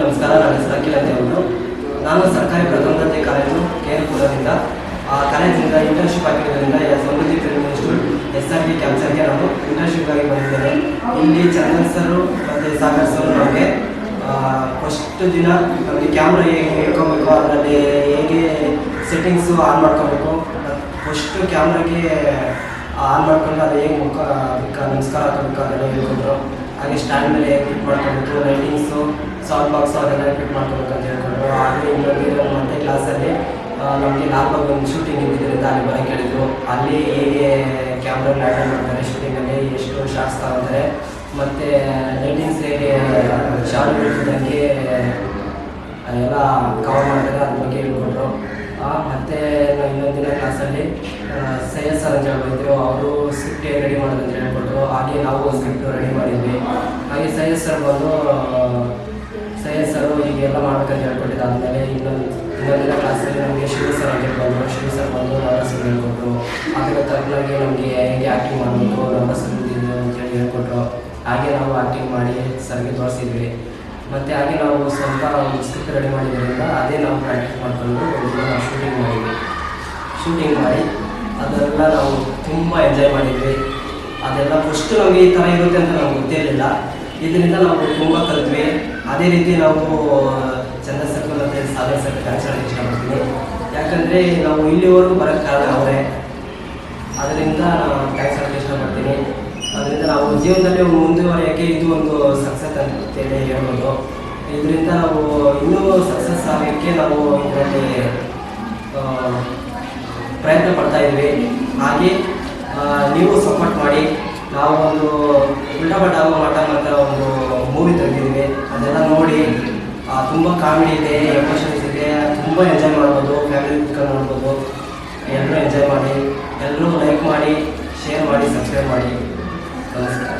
ನಮಸ್ಕಾರ. ನನ್ನ ಹೆಸರು ಅಖಿಲ್ ಹೇಳ್ಬಿಟ್ಟು. ನಾನು ಸರ್ಕಾರಿ ಪ್ರಥಮ ದರ್ಜೆ ಕಾಲೇಜು ಕೆ ಎಲ್ ಪುರದಿಂದ ಆ ಕಾಲೇಜಿಂದ ಇಂಟರ್ನ್ಶಿಪ್ ಆಗಿರೋದ್ರಿಂದ Samruddhi film institute S R B ಕ್ಯಾನ್ಸರ್ಗೆ ನಾನು ಇಂಟರ್ನ್ಶಿಪ್ ಆಗಿ ಬಂದಿದ್ದೇನೆ. ಇಲ್ಲಿ ಚಂದನ್ ಸರ್ ಮತ್ತು ಸಾಗರ್ ಸರ್ ನಮಗೆ ಫಸ್ಟ್ ದಿನ ನಮಗೆ ಕ್ಯಾಮ್ರಾ ಹೇಗೆ ಹೇಳ್ಕೊಬೇಕು ಅದರಲ್ಲಿ ಹೇಗೆ ಸೆಟ್ಟಿಂಗ್ಸು ಆನ್ ಮಾಡ್ಕೋಬೇಕು, ಫಸ್ಟು ಕ್ಯಾಮ್ರಾಗೆ ಆನ್ ಮಾಡ್ಕೊಂಡು ಅದು ಹೇಗೆ ಮುಖ ನಮಸ್ಕಾರ ಹಾಕೋಬೇಕು, ಅದೆಲ್ಲ ಹೇಳ್ಕೊಂಡ್ರು. ಹಾಗೆ ಸ್ಟ್ಯಾಂಡ್ ಮೇಲೆ ಹೇಗೆ ಕ್ಲಿಕ್ ಮಾಡ್ಕೋಬೇಕು ಲೈಟಿಂಗ್ಸು ಸೌಂಡ್ ಬಾಕ್ಸ್ ಅದೆಲ್ಲ ಫಿಟ್ ಅಂತ ಹೇಳ್ಕೊಂಡು ಆದರೆ ಇವಾಗ ಮತ್ತೆ ಕ್ಲಾಸಲ್ಲಿ ನಮಗೆ ನಾರ್ಮಲ್ ಒಂದು ಶೂಟಿಂಗ್ ಇದ್ದಿದ್ದರಿಂದ ಅಲ್ಲಿ ಬರೋಕ್ಕೆ ಕೇಳಿದ್ರು ಅಲ್ಲಿ ಹೇಗೆ ಕ್ಯಾಮ್ರಾ ಲ್ಯಾಂಡ್ ಮಾಡ್ತಾರೆ ಶೂಟಿಂಗಲ್ಲಿ ಎಷ್ಟು ಶಾರ್ಟ್ಸ್ ತಗೊತಾರೆ, ಮತ್ತು ಲೈಟಿಂಗ್ಸ್ ಹೇಗೆ ಶಾರ್ಟ್ ಇಟ್ಟಿದ್ದಂಗೆ ಅಲ್ಲೆಲ್ಲ ಕವರ್ ಮಾಡ್ತಾರೆ, ಅದ್ರ ಬಗ್ಗೆ ಹೇಳ್ಕೊಟ್ರು ಮತ್ತು ನಾವು ಇನ್ನೊಂದು ದಿನ ಕ್ಲಾಸಲ್ಲಿ ಸೈಯದ್ ಸರ್ ಅಂತ ಹೇಳ್ಬಿಟ್ಟು ಅವರು ಸ್ಕ್ರಿಪ್ಟ್ ರೆಡಿ ಮಾಡೋದು ಅಂತ ಹೇಳ್ಕೊಟ್ರು. ಹಾಗೆ ನಾವು ಸ್ಕ್ರಿಪ್ಟ್ ರೆಡಿ ಮಾಡಿದ್ವಿ. ಹಾಗೆ ಸೈಯದ್ ಸರ್ ಬಂದು ಸೈಯದ್ ಸರ್ ಹೀಗೆಲ್ಲ ಮಾಡ್ಬೇಕಂತ ಹೇಳ್ಕೊಟ್ಟಿದ್ದು. ಆದಮೇಲೆ ಇನ್ನೊಂದು ಕ್ಲಾಸಲ್ಲಿ ನಮಗೆ ಶಿವ ಸರ್ ಆಗಿರ್ಬೋದು, ಶಿವ ಸರ್ ಬಂದು ನವರಸರು ಹೇಳ್ಕೊಟ್ರು. ಅದಕ್ಕೆ ತಕ್ಕನಾಗಿ ನಮಗೆ ಹೇಗೆ ಆ್ಯಕ್ಟಿಂಗ್ ಮಾಡಬೇಕು ಅಂತ ಅಂತೇಳಿ ಹೇಳ್ಕೊಟ್ರು. ಹಾಗೆ ನಾವು ಆ್ಯಕ್ಟಿಂಗ್ ಮಾಡಿ ಸರ್ಗೆ ತೋರಿಸಿದ್ವಿ. ಮತ್ತು ಹಾಗೆ ನಾವು ಸ್ವಲ್ಪ ಒಂದು ಸ್ಕ್ರಿಪ್ಟ್ ರೆಡಿ ಮಾಡಿದ್ರಿಂದ ಅದೇ ನಾವು ಪ್ರಾಕ್ಟೀಸ್ ಮಾಡಿಕೊಂಡು ನಾವು ಶೂಟಿಂಗ್ ಮಾಡಿದ್ವಿ. ಶೂಟಿಂಗ್ ಮಾಡಿ ಅದೆಲ್ಲ ನಾವು ತುಂಬ ಎಂಜಾಯ್ ಮಾಡಿದ್ವಿ. ಅದೆಲ್ಲ ಫಸ್ಟ್ ನಮಗೆ ಈ ಥರ ಇರುತ್ತೆ ಅಂತ ನಮ್ಗೆ ಗೊತ್ತಿರಲಿಲ್ಲ. ಇದರಿಂದ ನಾವು ತುಂಬ ಕಲಿತ್ವಿ. ಅದೇ ರೀತಿ ನಾವು ಚಂದ ಮತ್ತು ಥ್ಯಾಂಕ್ಸ್ ಹೇಳಕ್ಕೆ ಇಷ್ಟಪಡ್ತೀನಿ ಯಾಕಂದರೆ ನಾವು ಇಲ್ಲಿವರೆಗೂ ಬರೋಕ್ಕೆ ಕಾರಣ ಅವರೇ. ಅದರಿಂದ ನಾವು ಥ್ಯಾಂಕ್ಸ್ ಹೇಳಕ್ಕೆ ಇಷ್ಟಪಡ್ತೀನಿ ಅದರಿಂದ ನಾವು ಜೀವನದಲ್ಲಿ ಮುಂದುವರಿಯೋಕ್ಕೆ ಇದು ಒಂದು ಸಕ್ಸಸ್ ಅಂತೇಳಿ ಹೇಳ್ಬೋದು. ಇದರಿಂದ ನಾವು ಇನ್ನೂ ಸಕ್ಸಸ್ ಆಗೋಕ್ಕೆ ನಾವು ಇದರಲ್ಲಿ ಪ್ರಯತ್ನ ಪಡ್ತಾ ಇದ್ವಿ. ಹಾಗೆ ನೀವು ಸಪೋರ್ಟ್ ಮಾಡಿ ನಾವು ಒಂದು ಉಲ್ಟಾ ಮಟ್ಟ ಮಠ ಅಂತ ಒಂದು ಮೂವಿ ತೆಗೆದಿದ್ವಿ ಅದೆಲ್ಲ ನೋಡಿ ತುಂಬ ಕಾಮಿಡಿ ಇದೆ ಎಮೋಷನ್ಸ್ ಇದೆ, ತುಂಬ ಎಂಜಾಯ್ ಮಾಡ್ಬೋದು ಫ್ಯಾಮಿಲಿ ಕುತ್ಕೊಂಡು ನೋಡ್ಬೋದು, ಎಲ್ಲರೂ ಎಂಜಾಯ್ ಮಾಡಿ, ಎಲ್ಲರೂ ಲೈಕ್ ಮಾಡಿ ಶೇರ್ ಮಾಡಿ ಸಬ್ಸ್ಕ್ರೈಬ್ ಮಾಡಿ. ನಮಸ್ಕಾರ.